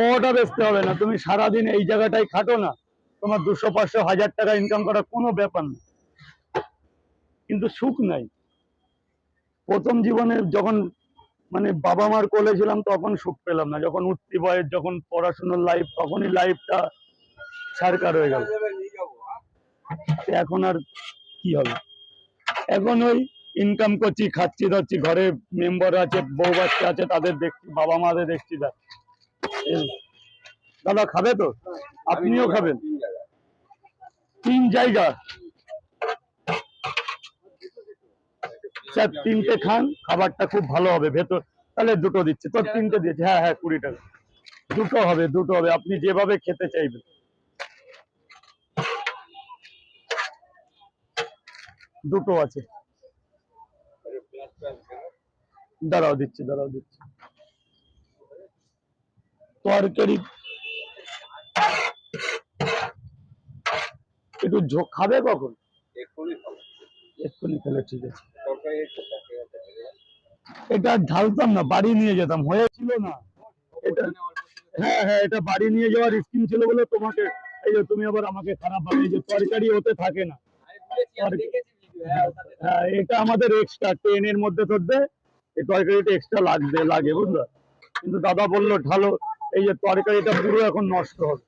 পোটা বেচতে হবে না। তুমি সারাদিন এই জায়গাটাই খাটো না। তোমার দুশো, পাঁচশো, হাজার টাকা ইনকাম করা কোনো ব্যাপার না। কিন্তু সুখ নাই। প্রথম জীবনে যখন মানে বাবা মার কোলে ছিলাম, তখন সুখ পেলাম না। যখন উঠতি বয়স, যখন পড়াশোনার লাইফ তখনই লাইফটা সারকার হয়ে গেল। এখন আর কি হবে? এখন ওই ইনকাম করছি, খাচ্ছি দাচ্ছি ঘরে মেম্বার আছে, বউ বাচ্চা আছে, তাদের দেখছি বাবা মাদের দেখছি দা এই। দাদা, খাবে তো? আপনিও খাবেন। তিন জায়গা। স্যার, তিনটে খান, খাবারটা খুব ভালো হবে, ভেতর তাহলে দুটো দিচ্ছে। তোর তিনটে দিয়েছে। হ্যাঁ হ্যাঁ কুড়ি টাকা দুটো হবে দুটো হবে। আপনি যেভাবে খেতে চাইবেন। দুটো আছে। দাঁড়াও, দিচ্ছি দাঁড়াও, দিচ্ছি। তরকারি। একটু ঝোঁক খাবে কখন? এক্ষুনি খেলে ঠিক আছে। এটা ঢালতাম না বাড়ি নিয়ে যেতাম হয়েছিল না। এটা হ্যাঁ হ্যাঁ এটা বাড়ি নিয়ে যাওয়ার স্কিম ছিল বলে তোমাকে এই যে তুমি আবার আমাকে খারাপ ভাবে যে তরকারি হতে থাকে না। হ্যাঁ এটা আমাদের এক্সট্রা ট্রেনের মধ্যে ধরতে এই তরকারিটা এক্সট্রা লাগবে লাগে বুঝলো? কিন্তু দাদা বলল ঢালো এই যে তরকারিটা পুরো এখন নষ্ট হবে।